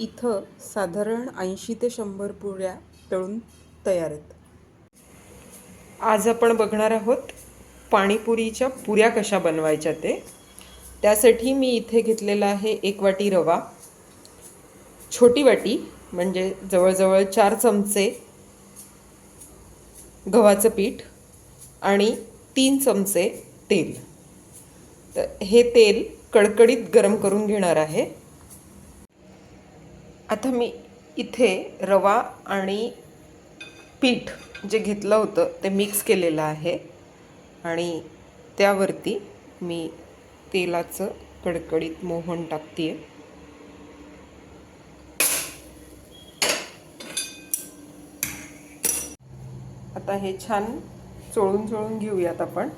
इथं साधारण ऐंशी ते शंभर पुऱ्या तळून तयार आहेत. आज आपण बघणार आहोत पाणीपुरीच्या पुऱ्या कशा बनवायच्या ते. त्यासाठी मी इथे घेतलेला आहे एक वाटी रवा छोटी वाटी म्हणजे जवळजवळ चार चमचे गव्हाचं पीठ आणि तीन चमचे तेल. तर हे तेल कडकडीत गरम करून घेणार आहे. आता मी इथे रवा आणि पीठ जे घेतलं होतं ते मिक्स केलेलं आहे. आणि त्यावरती मी तेलाचं कडकडीत मोहन टाकते आता हे छान चोळून चोळून घेऊयात आपण.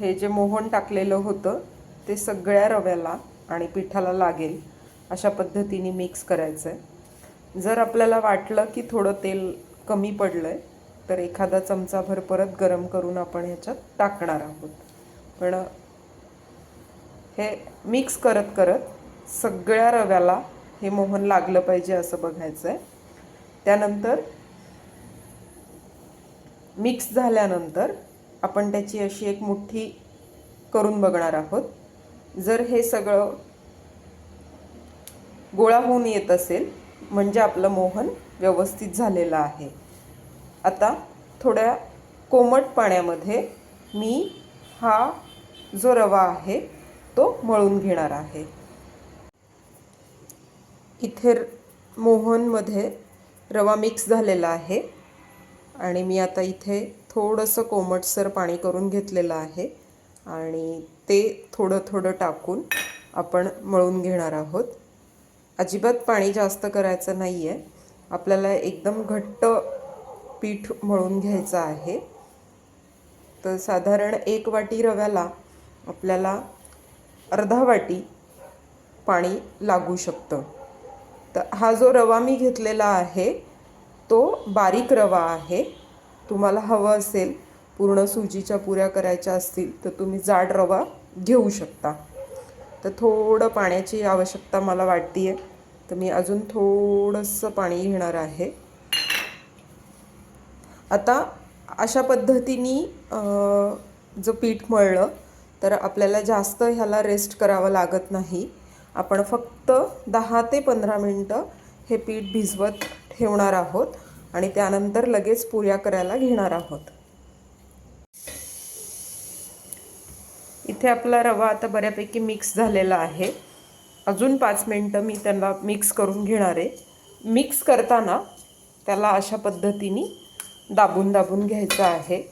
हे जे मोहन टाकलेलं होतं ते सगळ्या रव्याला आणि पिठाला लागेल. अशा पद्धतीने मिक्स करायचं आहे जर आपल्याला वाटलं की थोडं तेल कमी पडलं आहे तर एखादा चमचाभर परत गरम करून आपण ह्याच्यात टाकणार आहोत. पण हे मिक्स करत करत सगळ्या रव्याला हे मोहन लागलं पाहिजे असं बघायचं आहे त्यानंतर मिक्स झाल्यानंतर आपण त्याची अशी एक मुठ्ठी करून बघणार आहोत. जर हे सगळं गोळा होऊन येत असेल म्हणजे आपलं मोहन व्यवस्थित झालेलं आहे. आता थोड्या कोमट पाण्यामध्ये मी हा जो रवा आहे तो मळून घेणार आहे. इथे मोहनमध्ये रवा मिक्स झालेला आहे आणि मी आता इथे थोडंसं कोमटसर पाणी करून घेतलेलं आहे आणि ते थोडं थोडं टाकून आपण मळून घेणार आहोत. अजिबात पाणी जास्त करायचं नाही आहे आपल्याला एकदम घट्ट पीठ मळून घ्यायचं आहे. तर साधारण एक वाटी रव्याला आपल्याला अर्धा वाटी पाणी लागू शकतं. तर हा जो रवा मी घेतलेला आहे तो बारीक रवा आहे. तुम्हाला हवं असेल पूर्ण सुजीच्या पुऱ्या करायच्या असतील तर तुम्ही जाड रवा घेऊ शकता. तर थोडं पाण्याची आवश्यकता मला वाटते आहे तर मी अजून थोडंसं पाणी घेणार आहे. आता अशा पद्धतीने जो पीठ मळलं तर आपल्याला जास्त ह्याला रेस्ट करावं लागत नाही. आपण फक्त दहा ते पंधरा मिनटं हे पीठ भिजवत ठेवणार आहोत आणि त्यानंतर लगेच पुऱ्या करायला घेणार आहोत. इथे आपला रवा आता बऱ्यापैकी मिक्स झालेला आहे. अजून पाच मिनटं मी त्यांना मिक्स करून घेणार आहे. मिक्स करताना त्याला अशा पद्धतीने दाबून दाबून घ्यायचा आहे.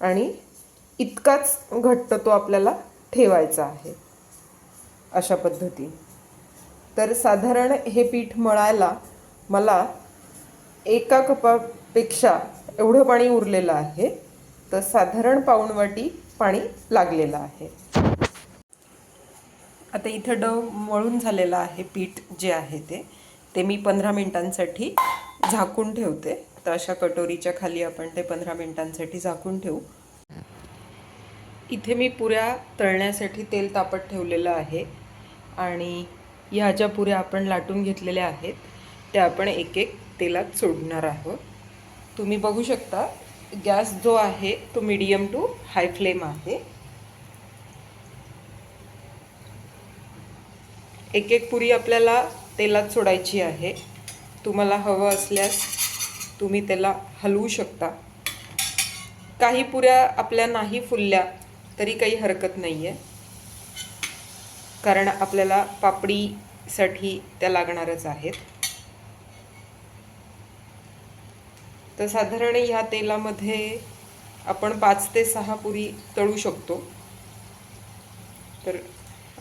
आणि इतकाच घट्ट तो आपल्याला ठेवायचा आहे. अशा पद्धतीने. तर साधारण हे पीठ मळायला मला एका कपापेक्षा एवढं पाणी उरलेलं आहे. तर साधारण पाऊणवाटी पाणी लागलेलं आहे. आता इथं डव मळून झालेलं आहे पीठ जे आहे ते. ते मी पंधरा मिनटांसाठी झाकून ठेवते. तर अशा कटोरीच्या खाली आपण ते पंधरा मिनटांसाठी झाकून ठेवू. इथे मी पुऱ्या तळण्यासाठी तेल तापत ठेवलेलं आहे. आणि ह्या ज्या पुऱ्या आपण लाटून घेतलेल्या आहेत त्या आपण एक एक तेलात सोडणार आहोत. तुम्ही बघू शकता गॅस जो आहे तो मीडियम टू हाय फ्लेम आहे. एक एक पुरी आपल्याला तेलात सोडायची आहे. तुम्हाला हवं असल्यास तुम्ही त्याला हलवू शकता. काही पुऱ्या आपल्या नाही फुलल्या तरी काही हरकत नाही आहे कारण आपल्याला पापडीसाठी त्या लागणारच आहेत. तर साधारण ह्या तेलामध्ये आपण पाच ते सहा पुरी तळू शकतो. तर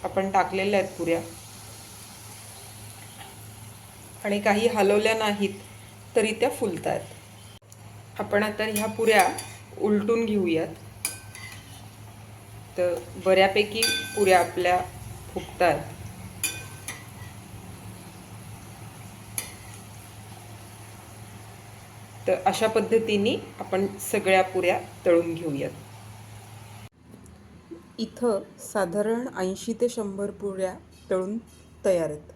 आपण टाकलेल्या आहेत पुऱ्या. आणि काही हलवल्या नाहीत तरी त्या फुलत आहेत आपण आता ह्या पुऱ्या उलटून घेऊयात. तर बऱ्यापैकी पुऱ्या आपल्या फुगतात. तर अशा पद्धतीने आपण सगळ्या पुऱ्या तळून घेऊयात. इथं साधारण ऐंशी ते शंभर पुऱ्या तळून तयार आहेत.